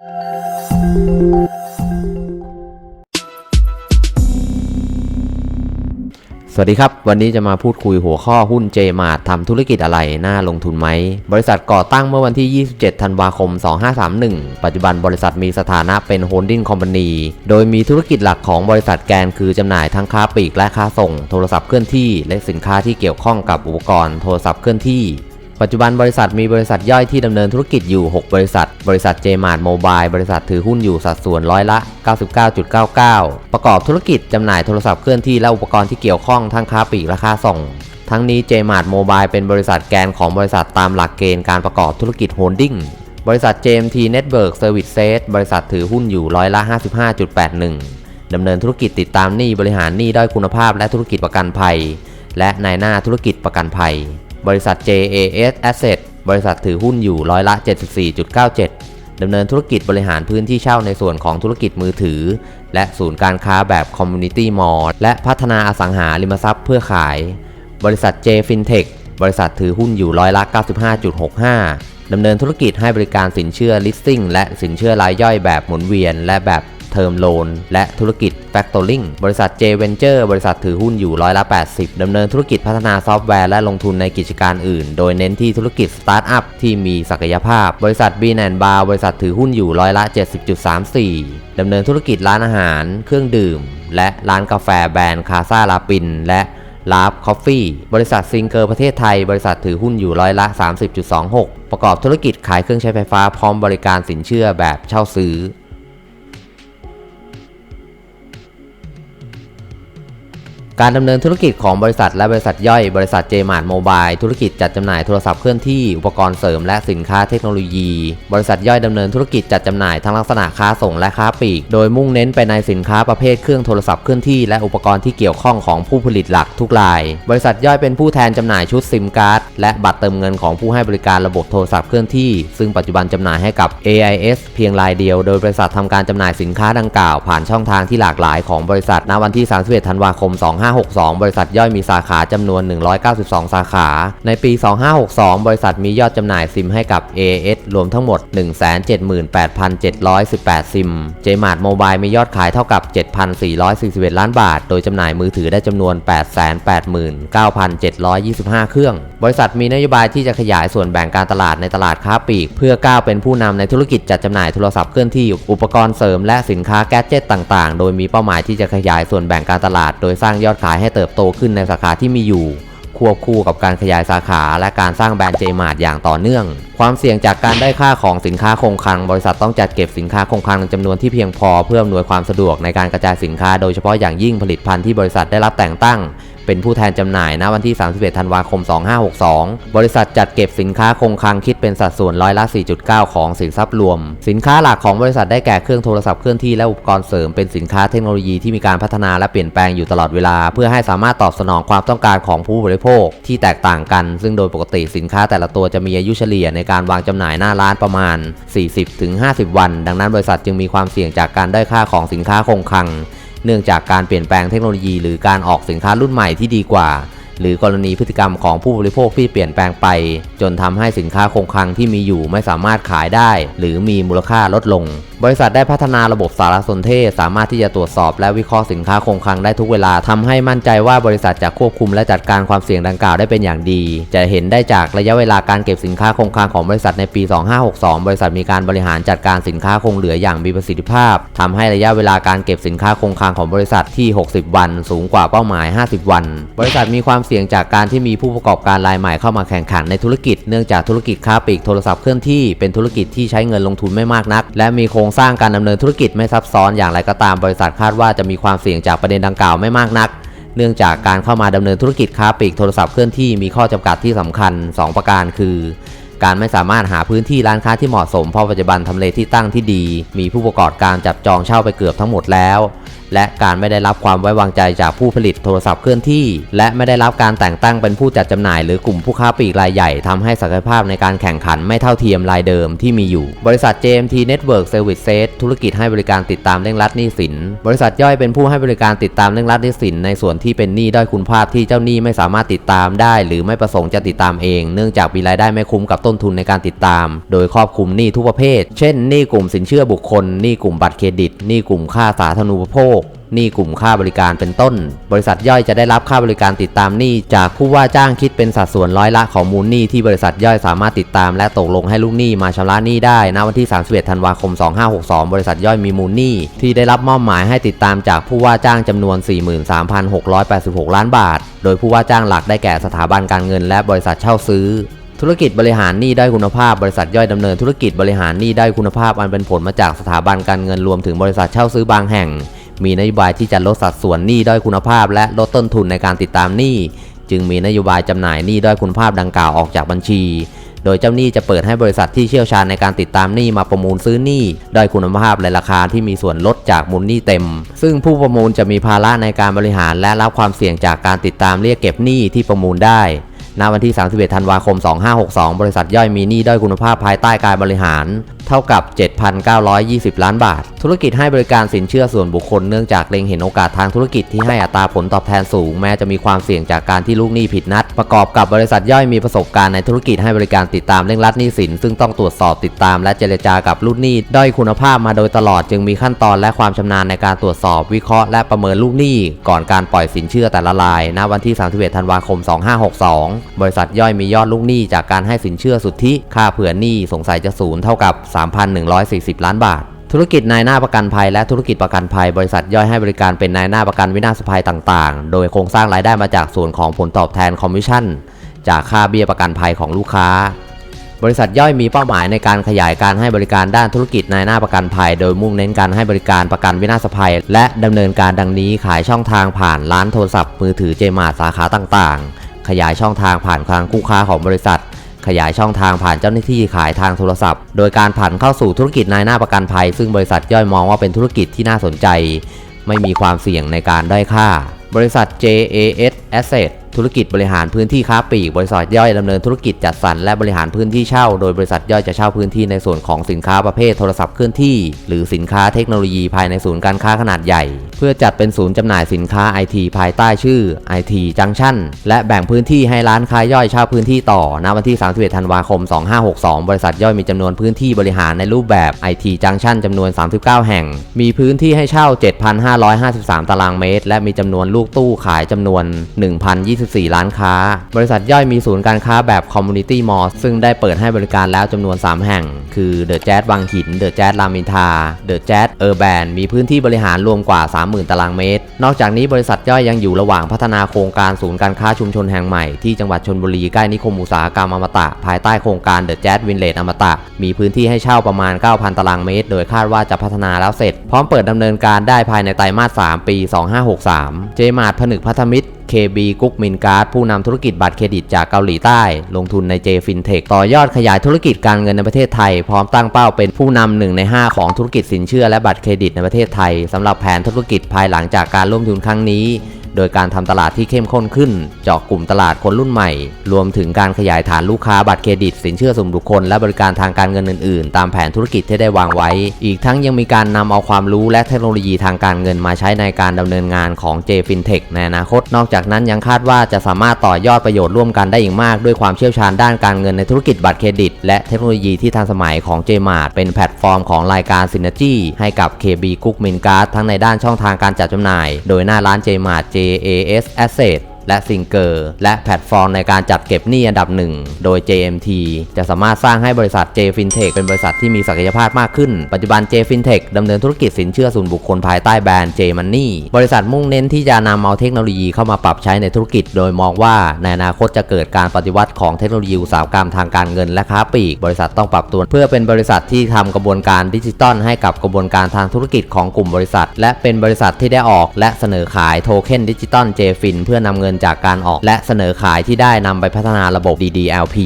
สวัสดีครับ วันนี้จะมาพูดคุยหัวข้อหุ้นเจมาร์ทำธุรกิจอะไรน่าลงทุนไหม บริษัทก่อตั้งเมื่อวันที่ 27 ธันวาคม 2531 ปัจจุบันบริษัทมีสถานะเป็นโฮลดิ้งคอมพานีโดยมีธุรกิจหลักของบริษัทแกนคือจำหน่ายทั้งค้าปลีกและค้าส่ง โทรศัพท์เคลื่อนที่ และสินค้าที่เกี่ยวข้องกับอุปกรณ์โทรศัพท์เคลื่อนที่ ปัจจุบันบริษัทมีบริษัทย่อยที่ดำเนินธุรกิจอยู่ 6 บริษัท บริษัทเจมาร์ทโมบายบริษัทถือหุ้นอยู่สัดส่วนร้อยละ 99.99 ประกอบธุรกิจจำหน่ายโทรศัพท์เคลื่อนที่และอุปกรณ์ที่เกี่ยวข้องทั้งค้าปลีกและค้าส่ง ทั้งนี้เจมาร์ทโมบายเป็นบริษัทแกนของบริษัทตามหลักเกณฑ์การประกอบธุรกิจโฮลดิ้งบริษัท JMT Network Services บริษัทถือหุ้นอยู่ร้อยละ 55.81 ดำเนินธุรกิจติดตามหนี้บริหารหนี้ด้อยคุณภาพและธุรกิจประกันภัย และนายหน้าธุรกิจประกันภัย บริษัท JAS Asset บริษัทถือหุ้นอยู่ร้อยละ 74.97 ดำเนินธุรกิจบริหารพื้นที่เช่าในส่วนของธุรกิจมือถือ และศูนย์การค้าแบบ Community Mall และพัฒนาอสังหาริมทรัพย์เพื่อขาย บริษัท J Fintech บริษัทถือหุ้นอยู่ร้อยละ 95.65 ดำเนินธุรกิจให้บริการสินเชื่อ listing และสินเชื่อรายย่อยแบบหมุนเวียน และแบบ เทอมโลนและธุรกิจ Factoring บริษัท J Venture บริษัทถือหุ้นอยู่ร้อยละ 80 ดำเนินธุรกิจพัฒนาซอฟต์แวร์และลงทุนในกิจการอื่น โดยเน้นที่ธุรกิจสตาร์ทอัพที่มีศักยภาพ บริษัท b n b a r บริษัทถือหุ้นอยู่ร้อยละ 70.34 ดำเนินธุรกิจร้านอาหาร เครื่องดื่ม และร้านกาแฟแบรนด์คาซาลาปิน และลาฟคอฟฟี่ บริษัทซิงเกอร์ประเทศไทย บริษัทถือหุ้นอยู่ร้อยละ 30.26 ประกอบธุรกิจขายเครื่องใช้ไฟฟ้าพร้อมบริการสินเชื่อแบบเช่าซื้อ การดำเนินธุรกิจของบริษัทและบริษัทย่อยบริษัทเจมาร์ทโมบายธุรกิจจัดจำหน่ายโทรศัพท์เคลื่อนที่อุปกรณ์เสริมและสินค้าเทคโนโลยี บริษัทย่อยดำเนินธุรกิจจัดจำหน่ายทั้งลักษณะค้าส่งและค้าปลีก โดยมุ่งเน้นไปในสินค้าประเภทเครื่องโทรศัพท์เคลื่อนที่และอุปกรณ์ที่เกี่ยวข้องของผู้ผลิตหลักทุกราย บริษัทย่อยเป็นผู้แทนจำหน่ายชุดซิมการ์ดและบัตรเติมเงินของผู้ให้บริการระบบโทรศัพท์เคลื่อนที่ ซึ่งปัจจุบันจำหน่ายให้กับ AIS เพียงรายเดียว โดยบริษัททำการจำหน่ายสินค้าดังกล่าวผ่านช่องทางที่หลากหลายของบริษัทณวันที่ 31 ธันวาคม2562 บริษัทย่อยมีสาขาจำนวน 192 สาขา ในปี 2562 บริษัทมียอดจำหน่ายซิมให้กับ AS รวมทั้งหมด 178,718 ซิม JMart Mobile มียอดขายเท่ากับ 7,441 ล้านบาท โดยจำหน่ายมือถือได้จำนวน 889,725 เครื่อง บริษัทมีนโยบายที่จะขยายส่วนแบ่งการตลาดในตลาดค้าปลีก เพื่อก้าวเป็นผู้นำในธุรกิจจัดจำหน่ายโทรศัพท์เคลื่อนที่อุปกรณ์เสริมและสินค้าแก๊สเจ็ตต่าง ๆ โดยมีเป้าหมายที่จะขยายส่วนแบ่งการตลาด โดยสร้างยอดขายให้เติบโตขึ้นในสาขาที่มีอยู่ ควบคู่กับการขยายสาขาและการสร้างแบรนด์เจมาร์ทอย่างต่อเนื่อง ความเสี่ยงจากการได้ค่าของสินค้าคงคลัง บริษัทต้องจัดเก็บสินค้าคงคลังในจำนวนที่เพียงพอเพื่ออำนวยความสะดวกในการกระจายสินค้า โดยเฉพาะอย่างยิ่งผลิตภัณฑ์ที่บริษัทได้รับแต่งตั้ง เป็นผู้แทนจำหน่ายณวันที่ 31 ธันวาคม 2562 บริษัทจัดเก็บสินค้าคงคลังคิดเป็นสัดส่วนร้อยละ 4.9 ของสินทรัพย์รวม สินค้าหลักของบริษัทได้แก่เครื่องโทรศัพท์เคลื่อนที่และอุปกรณ์เสริมเป็นสินค้าเทคโนโลยีที่มีการพัฒนาและเปลี่ยนแปลงอยู่ตลอดเวลา เพื่อให้สามารถตอบสนองความต้องการของผู้บริโภคที่แตกต่างกัน ซึ่งโดยปกติสินค้าแต่ละตัวจะมีอายุเฉลี่ยในการวางจำหน่ายหน้าร้านประมาณ 40-50 วัน ดังนั้นบริษัทจึงมีความเสี่ยงจากการได้อยค่าของสินค้าคงคลัง เนื่องจากการเปลี่ยนแปลงเทคโนโลยี หรือการออกสินค้ารุ่นใหม่ที่ดีกว่า หรือกรณีพฤติกรรมของผู้บริโภคที่เปลี่ยนแปลงไป จนทำให้สินค้าคงคลังที่มีอยู่ไม่สามารถขายได้ หรือมีมูลค่าลดลง บริษัทได้พัฒนาระบบสารสนเทศ สามารถที่จะตรวจสอบและวิเคราะห์สินค้าคงคลังได้ทุกเวลาทำให้มั่นใจว่าบริษัทจะควบคุมและจัดการความเสี่ยงดังกล่าวได้เป็นอย่างดี จะเห็นได้จากระยะเวลาการเก็บสินค้าคงคลังของบริษัทในปี 2562 บริษัทมีการบริหารจัดการสินค้าคงเหลืออย่างมีประสิทธิภาพทำให้ระยะเวลาการเก็บสินค้าคงคลังของบริษัทที่ 60 วัน สูงกว่าเป้าหมาย 50 วัน บริษัทมีความเสี่ยงจากการที่มีผู้ประกอบการรายใหม่เข้ามาแข่งขันในธุรกิจ เนื่องจากธุรกิจค้าปลีกโทรศัพท์เคลื่อนที่เป็นธุรกิจที่ใช้เงินลงทุนไม่มากนัก และมีโครงงสร้างการดำเนินธุรกิจไม่ซับซ้อนอย่างไรก็ตามบริษัทคาดว่าจะมีความเสี่ยงจากประเด็นดังกล่าวไม่มากนัก เนื่องจากการเข้ามาดำเนินธุรกิจค้าปลีกโทรศัพท์เคลื่อนที่มีข้อจำกัดที่สำคัญ 2 ประการคือ การไม่สามารถหาพื้นที่ร้านค้าที่เหมาะสมเพราะปัจจุบันทำเลที่ตั้งที่ดี มีผู้ประกอบการจับจองเช่าไปเกือบทั้งหมดแล้ว และการไม่ได้รับความไว้วางใจจากผู้ผลิตโทรศัพท์เคลื่อนที่ และไม่ได้รับการแต่งตั้งเป็นผู้จัดจำหน่าย หรือกลุ่มผู้ค้าปลีกรายใหญ่ทำให้ศักยภาพในการแข่งขันไม่เท่าเทียมรายเดิมที่มีอยู่ บริษัท JMT Network Services ธุรกิจให้บริการติดตามเร่งรัดหนี้สิน บริษัทย่อยเป็นผู้ให้บริการติดตามเร่งรัดหนี้สิน ในส่วนที่เป็นหนี้ด้อยคุณภาพที่เจ้าหนี้ไม่สามารถติดตามได้ หรือไม่ประสงค์จะติดตามเอง เนื่องจากมีรายได้ไม่คุ้มกับต้นทุนในการติดตาม โดยครอบคลุมหนี้ทุกประเภท เช่นหนี้กลุ่มสินเชื่อบุคคลหนี้กลุ่มบัตรเครดิตหนี้กลุ่มค่าสาธารณูปโภค หนี้กลุ่มค่าบริการเป็นต้น บริษัทย่อยจะได้รับค่าบริการติดตามหนี้จากผู้ว่าจ้างคิดเป็นสัดส่วนร้อยละของมูลหนี้ที่บริษัทย่อยสามารถติดตาม และตกลงให้ลูกหนี้มาชำระหนี้ได้ณวันที่ 31 ธันวาคม 2562 บริษัทย่อยมีมูลหนี้ที่ได้รับมอบหมายให้ติดตามจากผู้ว่าจ้างจำนวน 43,686 ล้านบาท โดยผู้ว่าจ้างหลักได้แก่สถาบันการเงิน และบริษัทเช่าซื้อธุรกิจบริหารหนี้ด้คุณภาพ บริษัทย่อยดำเนินธุรกิจบริหารหนี้ด้คุณภาพอันเป็นผลมาจากสถาบันการเงินรวมถึงบริษัทเช่าซื้อบางแห่ง มีนโยบายที่จะลดสัดส่วนหนี้ด้อยคุณภาพ และลดต้นทุนในการติดตามหนี้ จึงมีนโยบายจำหน่ายหนี้ด้อยคุณภาพดังกล่าวออกจากบัญชี โดยเจ้าหนี้จะเปิดให้บริษัทที่เชี่ยวชาญในการติดตามหนี้มาประมูลซื้อหนี้ด้อยคุณภาพในราคาที่มีส่วนลดจากมูลหนี้เต็ม ซึ่งผู้ประมูลจะมีภาระในการบริหารและรับความเสี่ยงจากการติดตามเรียกเก็บหนี้ที่ประมูลได้ ณวันที่ 31 ธันวาคม 2562 บริษัทย่อยมีหนี้ด้อยคุณภาพภายใต้การบริหาร เท่ากับ 7,920 ล้านบาท ธุรกิจให้บริการสินเชื่อส่วนบุคคลเนื่องจากเล็งเห็นโอกาสทางธุรกิจที่ให้อัตราผลตอบแทนสูง แม้จะมีความเสี่ยงจากการที่ลูกหนี้ผิดนัด ประกอบกับบริษัทย่อยมีประสบการณ์ในธุรกิจให้บริการติดตามเร่งรัดหนี้สิน ซึ่งต้องตรวจสอบติดตาม และเจรจากับลูกหนี้ด้อยคุณภาพมาโดยตลอดจึงมีขั้นตอนและความชำนาญในการตรวจสอบวิเคราะห์และประเมินลูกหนี้ ก่อนการปล่อยสินเชื่อแต่ละรายณวันที่ 31 ธันวาคม 2562บริษัทย่อยมียอดลูกหนี้จากการให้สินเชื่อสุทธิค่าเผื่อหนี้สงสัยจะศูนย์เท่ากับ 3,140 ล้านบาทธุรกิจนายหน้าประกันภัยและธุรกิจประกันภัย บริษัทย่อยให้บริการเป็นนายหน้าประกันวินาศภัยต่างๆ โดยโครงสร้างรายได้มาจากส่วนของผลตอบแทนคอมมิชชั่น จากค่าเบี้ยประกันภัยของลูกค้า บริษัทย่อยมีเป้าหมายในการขยายการให้บริการด้านธุรกิจนายหน้าประกันภัย โดยมุ่งเน้นการให้บริการประกันวินาศภัย และดำเนินการดังนี้ขายช่องทางผ่านร้านโทรศัพท์มือถือเจมาสาขาต่างๆ ขยายช่องทางผ่านทางคู่ค้าของบริษัท ขยายช่องทางผ่านเจ้าหน้าที่ขายทางโทรศัพท์ โดยการผ่านเข้าสู่ธุรกิจนายหน้าประกันภัย ซึ่งบริษัทย่อยมองว่าเป็นธุรกิจที่น่าสนใจ ไม่มีความเสี่ยงในการด้อยค่า บริษัท JAS Asset ธุรกิจบริหารพื้นที่ค้าปลีกบริษัทย่อยดำเนินธุรกิจจัดสรรและบริหารพื้นที่เช่า โดยบริษัทย่อยจะเช่าพื้นที่ในส่วนของสินค้าประเภทโทรศัพท์เคลื่อนที่ หรือสินค้าเทคโนโลยีภายในศูนย์การค้าขนาดใหญ่ เพื่อจัดเป็นศูนย์จำหน่ายสินค้า IT ภายใต้ชื่อ IT Junction และแบ่งพื้นที่ให้ร้านค้าย่อยเช่าพื้นที่ต่อณวันที่ 31 ธันวาคม 2562 บริษัทย่อยมีจำนวนพื้นที่บริหารในรูปแบบ IT Junction จำนวน 39 แห่ง มีพื้นที่ให้เช่า 7,553 ตารางเมตร และมีจำนวนลูกตู้ขายจำนวน1,024ร้านค้า บริษัทย่อยมีศูนย์การค้าแบบ Community Mall ซึ่งได้เปิดให้บริการแล้วจำนวน 3 แห่ง คือ The Jazz วังหิน The Jazz รามินทรา The Jazz Urban มีพื้นที่บริหารรวมกว่า 30,000 ตารางเมตร นอกจากนี้บริษัทย่อยยังอยู่ระหว่างพัฒนาโครงการศูนย์การค้าชุมชนแห่งใหม่ที่จังหวัดชนบุรีใกล้นิคมอุตสาหกรรมอมตะ ภายใต้โครงการ The Jazz Village อมตะ มีพื้นที่ให้เช่าประมาณ 9,000 ตารางเมตร โดยคาดว่าจะพัฒนาแล้วเสร็จ พร้อมเปิดดำเนินการได้ภายในไตรมาส 3 ปี 2563 เจมาร์ทผนึกพัฒมิตร KB กุ๊กมินการ์ดผู้นำธุรกิจบัตรเครดิตจากเกาหลีใต้ ลงทุนใน J FinTech ต่อยอดขยายธุรกิจการเงินในประเทศไทย พร้อมตั้งเป้าเป็นผู้นำหนึ่งใน 5 ของธุรกิจสินเชื่อและบัตรเครดิตในประเทศไทยสำหรับแผนธุรกิจภายหลังจากการร่วมทุนครั้งนี้ โดยการทำตลาดที่เข้มข้นขึ้น เจาะกลุ่มตลาดคนรุ่นใหม่ รวมถึงการขยายฐานลูกค้าบัตรเครดิต สินเชื่อส่วนบุคคล และบริการทางการเงินอื่นๆ ตามแผนธุรกิจที่ได้วางไว้ อีกทั้งยังมีการนำเอาความรู้และเทคโนโลยีทางการเงินมาใช้ในการดำเนินงานของ J FinTech ในอนาคต นอกจากนั้นยังคาดว่าจะสามารถต่อยอดประโยชน์ร่วมกันได้อีกมาก ด้วยความเชี่ยวชาญด้านการเงินในธุรกิจบัตรเครดิต และเทคโนโลยีที่ทันสมัยของ Jmart เป็นแพลตฟอร์มของรายการ Synergy ให้กับ KB กุ๊กมินการ์ทั้งในด้านช่องทางการจัดจำหน่าย โดยหน้าร้าน Jmart JAS Asset และซิงเกอร์และแพลตฟอร์มในการจัดเก็บหนี้อันดับหนึ่งโดย JMT จะสามารถสร้างให้บริษัท J FinTech เป็นบริษัทที่มีศักยภาพมากขึ้น ปัจจุบัน J FinTech ดำเนินธุรกิจสินเชื่อส่วนบุคคลภายใต้แบรนด์ J Money บริษัทมุ่งเน้นที่จะนำเอาเทคโนโลยีเข้ามาปรับใช้ในธุรกิจ โดยมองว่าในอนาคตจะเกิดการปฏิวัติของเทคโนโลยีอุตสาหกรรมทางการเงินและค้าปลีก บริษัทต้องปรับตัวเพื่อเป็นบริษัทที่ทำกระบวนการดิจิตอลให้กับกระบวนการทางธุรกิจของกลุ่มบริษัท และเป็นบริษัทที่ได้ออกและเสนอขายโทเค็นดิจิตอล J Fin เพื่อนำเงินจากการออกและเสนอขายที่ได้นำไปพัฒนาระบบ DDLP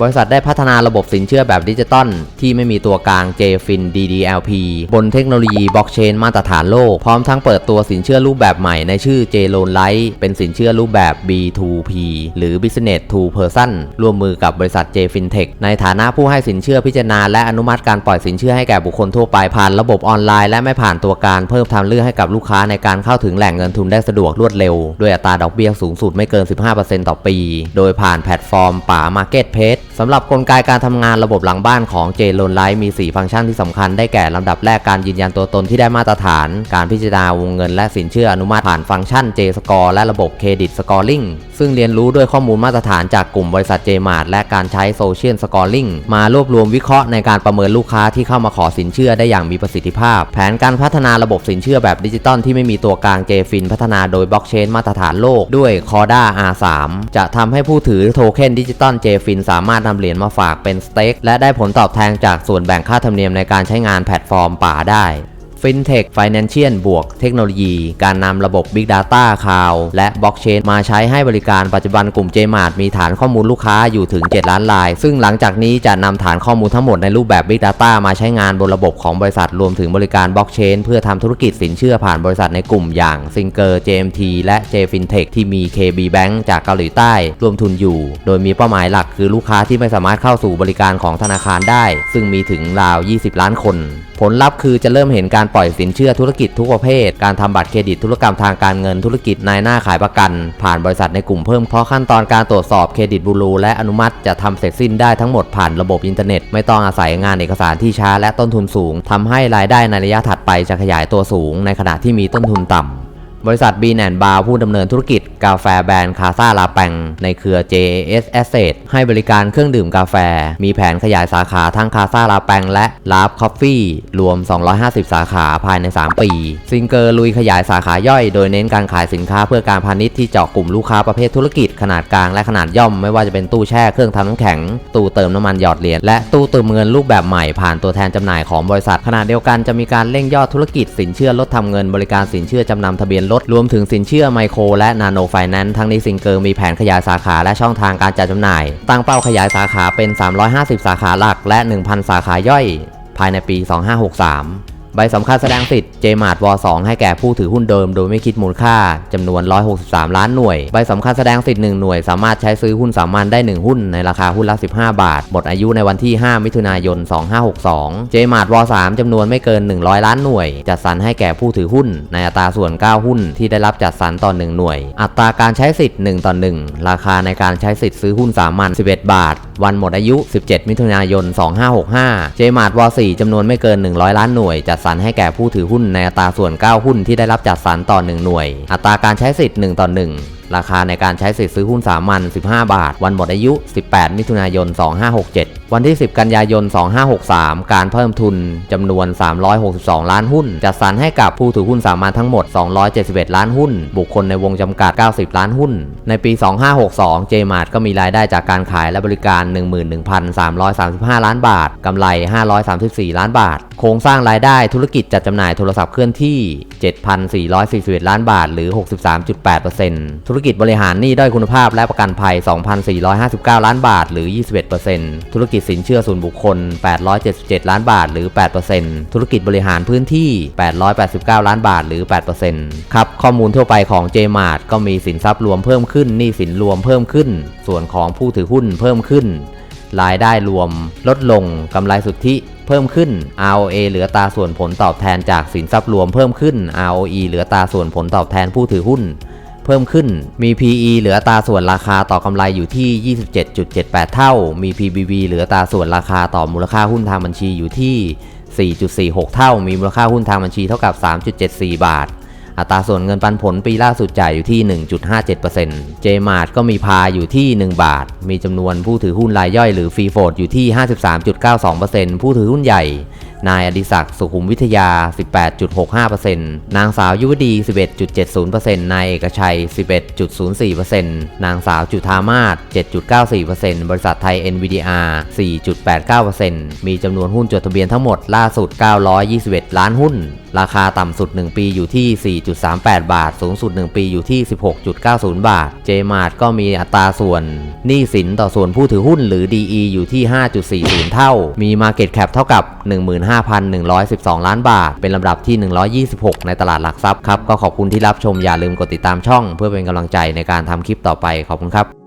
บริษัทได้พัฒนาระบบสินเชื่อแบบดิจิตอลที่ไม่มีตัวกลาง JFIN DDLP บนเทคโนโลยีบล็อกเชนมาตรฐานโลก พร้อมทั้งเปิดตัวสินเชื่อรูปแบบใหม่ในชื่อ J Loan Lite เป็นสินเชื่อรูปแบบ B2P หรือ Business to Person ร่วมมือกับบริษัท J Fintech ในฐานะผู้ให้สินเชื่อพิจารณาและอนุมัติการปล่อยสินเชื่อให้แก่บุคคลทั่วไปผ่านระบบออนไลน์และไม่ผ่านตัวการเพิ่มทางเลือกให้กับลูกค้าในการเข้าถึงแหล่งเงินทุนได้สะดวกรวดเร็ว ด้วยอัตราดอกเบี้ยสูงสุดไม่เกิน 15%ต่อปี โดยผ่านแพลตฟอร์มป๋า Market p a c e สำหรับกลไกการทำงานระบบหลังบ้านของ J l o n Lite มี 4 ฟังก์ชันที่สำคัญได้แก่ลำดับแรกการยืนยันตัวตนที่ได้มาตรฐาน การพิจารณาวงเงินและสินเชื่ออนุมัติผ่านฟังก์ชัน J Score และระบบเครดิต Scoring ซึ่งเรียนรู้ด้วยข้อมูลมาตรฐานจากกลุ่มบริษัท JMart และการใช้ Social Scoring มารวบรวมวิเคราะห์ในการประเมินลูกค้าที่เข้ามาขอสินเชื่อได้อย่างมีประสิทธิภาพ แผนการพัฒนาระบบสินเชื่อแบบดิจิตอลที่ไม่มีตัวกลาง JFIN พัฒนาโดยบล็อกเชนมาตรฐานโลกด้วย Corda R3 จะทำให้ผู้ถือโทเค็นดิจิตอล JFIN สามารถนำเหรียญมาฝากเป็นสเต็กและได้ผลตอบแทนจากส่วนแบ่งค่าธรรมเนียมในการใช้งานแพลตฟอร์มป่าได้ FinTech Financial บวกเทคโนโลยี การนำระบบ Big Data Cloud และบล็อกเชนมาใช้ให้บริการปัจจุบันกลุ่ม JMart มีฐานข้อมูลลูกค้าอยู่ถึง 7 ล้านราย ซึ่งหลังจากนี้จะนำฐานข้อมูลทั้งหมดในรูปแบบ Big Data มาใช้งานบนระบบของบริษัทรวมถึงบริการบล็อกเชนเพื่อทำธุรกิจสินเชื่อผ่านบริษัทในกลุ่มอย่าง Singer JMT และ J FinTech ที่มี KB Bank จากเกาหลีใต้รวมทุนอยู่ โดยมีเป้าหมายหลักคือลูกค้าที่ไม่สามารถเข้าสู่บริการของธนาคารได้ ซึ่งมีถึงราว 20 ล้านคนผลลัพธ์คือจะเริ่มเห็นการปล่อยสินเชื่อธุรกิจทุกประเภท การทำบัตรเครดิตธุรกรรมทางการเงินธุรกิจนายหน้าขายประกัน ผ่านบริษัทในกลุ่มเพิ่มเพราะขั้นตอนการตรวจสอบเครดิตบูรูและอนุมัติจะทำเสร็จสิ้นได้ทั้งหมดผ่านระบบอินเทอร์เน็ต ไม่ต้องอาศัยงานเอกสารที่ช้าและต้นทุนสูงทำให้รายได้ในระยะถัดไปจะขยายตัวสูง ในขณะที่มีต้นทุนต่ำ บริษัท b ีแอนบาร์ผู้ดำเนินธุรกิจกาแฟแบรนด์คาซาลาแปงในเครือ JAS Asset ให้บริการเครื่องดื่มกาแฟ มีแผนขยายสาขาทั้งคาซาลาแปงและลาฟคอฟฟี่รวม 250 สาขาภายใน 3 ปี ซิงเกอร์ลุยขยายสาขาย่อย โดยเน้นการขายสินค้าเพื่อการพาณิชย์ที่เจาะกลุ่มลูกค้าประเภทธุรกิจขนาดกลางและขนาดย่อมไม่ว่าจะเป็นตู้แช่เครื่องทำน้ำแข็ง ตู้เติมน้ำมันหยอดเหรียญและตู้เติมเงินรูปแบบใหม่ผ่านตัวแทนจำหน่ายของบริษัทขณะเดียวกันจะมีการเร่งยอดธุรกิจสินเชื่อลดทำเงินบริการสินเชื่อจำนำทะเบียนรถรวมถึงสินเชื่อไมโครและนาโนไฟแนนซ์ทั้งนี้ซิงเกิลมีแผนขยายสาขาและช่องทางการจัดจำหน่าย ตั้งเป้าขยายสาขาเป็น 350 สาขาหลักและ 1,000 สาขาย่อย ภายในปี 2563 ใบสำคัญแสดงสิทธิ์ JMart w 2ให้แก่ผู้ถือหุ้นเดิมโดยไม่คิดมูลค่าจำนวน 163 ล้านหน่วย ใบสำคัญแสดงสิทธิ์ 1 หน่วย สามารถใช้ซื้อหุ้นสามัญได้ 1 หุ้นในราคาหุ้นละ 15 บาท หมดอายุในวันที่ 5 มิถุนายน 2562 JMart w 3จำนวนไม่เกิน 100 ล้านหน่วย จัดสรรให้แก่ผู้ถือหุ้น ในอัตราส่วน 9 หุ้นที่ได้รับจัดสรรต่อ 1 หน่วย อัตราการใช้สิทธิ์ 1 ต่อ 1 ราคาในการใช้สิทธิ์ซื้อหุ้นสามัญ 11 บาท วันหมดอายุ 17 มิถุนายน 2565 JMart w 4จำนวนไม่เกิน 100 ล้านหน่วยจัดสรรให้แก่ผู้ถือหุ้นในอัตราส่วน 9 หุ้นที่ได้รับจัดสรรต่อ 1 หน่วย อัตราการใช้สิทธิ์ 1 ต่อ 1 ราคาในการใช้สิทธิ์ซื้อหุ้นสามัญ15 บาท วันหมดอายุ 18 มิถุนายน 2567 วันที่ 10 กันยายน 2563 การเพิ่มทุนจำนวน 362 ล้านหุ้น จัดสรรให้กับผู้ถือหุ้นสามัญทั้งหมด 271 ล้านหุ้น บุคคลในวงจำกัด 90 ล้านหุ้น ในปี 2562 JMart ก็มีรายได้จากการขายและบริการ 11,335 ล้านบาทกำไร 534 ล้านบาทโครงสร้างรายได้ธุรกิจจัดจำหน่ายโทรศัพท์เคลื่อนที่ 7,441 ล้านบาท หรือ 63.8%ธุรกิจบริหารหนี้ด้อยคุณภาพและประกันภัย 2,459 ล้านบาท หรือ 21%ธุรกิจสินเชื่อส่วนบุคคล 877 ล้านบาท หรือ 8%ธุรกิจบริหารพื้นที่ 889 ล้านบาท หรือ 8%ครับ ข้อมูลทั่วไปของ JMart ก็มีสินทรัพย์รวมเพิ่มขึ้นหนี้สินรวมเพิ่มขึ้น ส่วนของผู้ถือหุ้นเพิ่มขึ้น รายได้รวม ลดลงกำไรสุทธิ เพิ่มขึ้น ROA เหลือตาส่วนผลตอบแทนจากสินทรัพย์รวมเพิ่มขึ้น ROE เหลือตาส่วนผลตอบแทนผู้ถือหุ้น เพิ่มขึ้น มี PE เหลือตาส่วนราคาต่อกำไรอยู่ที่ 27.78 เท่า มี PBV เหลือตาส่วนราคาต่อมูลค่าหุ้นทางบัญชีอยู่ที่ 4.46 เท่า มีมูลค่าหุ้นทางบัญชีเท่ากับ 3.74 บาท อัตราส่วนเงินปันผลปีล่าสุดจ่ายอยู่ที่ 1.57% JMart ก็มีพาอยู่ที่ 1 บาท มีจำนวนผู้ถือหุ้นรายย่อยหรือฟรีโฟดอยู่ที่ 53.92%ผู้ถือหุ้นใหญ่ นายอดิศักดิ์สุขุมวิทยา 18.65%นางสาวยุวดี 11.70%นายเอกชัย 11.04%นางสาวจุธามาศ7.94%บริษัทไทย NVDR 4.89%มีจำนวนหุ้นจดทะเบียนทั้งหมดล่าสุด 921 ล้านหุ้น ราคาต่ำสุด 1 ปีอยู่ที่4.38 บาท สูงสุด 1 ปีอยู่ที่ 16.90 บาท เจมาร์ดก็มีอัตราส่วนหนี้สินต่อส่วนผู้ถือหุ้นหรือ DE อยู่ที่ 5.40 เท่า มี Market Cap เท่ากับ 15,112 ล้านบาท เป็นลำดับที่ 126 ในตลาดหลักทรัพย์ครับ ก็ขอบคุณที่รับชมอย่าลืมกดติดตามช่อง เพื่อเป็นกำลังใจในการทำคลิปต่อไปขอบคุณครับ